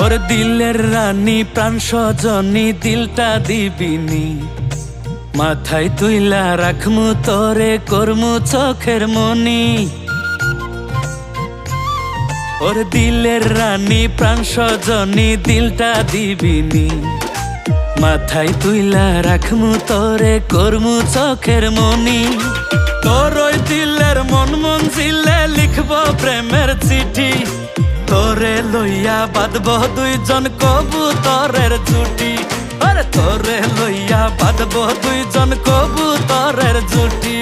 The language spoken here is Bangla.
ওর দিলের রানী, প্রাণ সজনী, দিলটা দিবিনি। মাথায় তুইলা রাখমু, তোরে করমু চোখের মনি। ওর দিলের রানী, প্রাণ সজনী, দিলটা দিবিনি। মাথায় তুইলা রাখমু, তোরে করমু চোখের মনি। তোর ওই দিলের মন মন জিলে লিখব প্রেমের চিঠি। তোরে লইয়া বাঁধব দুইজন কবুতরের জুটি। আরে তোরে লইয়া বাঁধব দুইজন কবুতরের জুটি।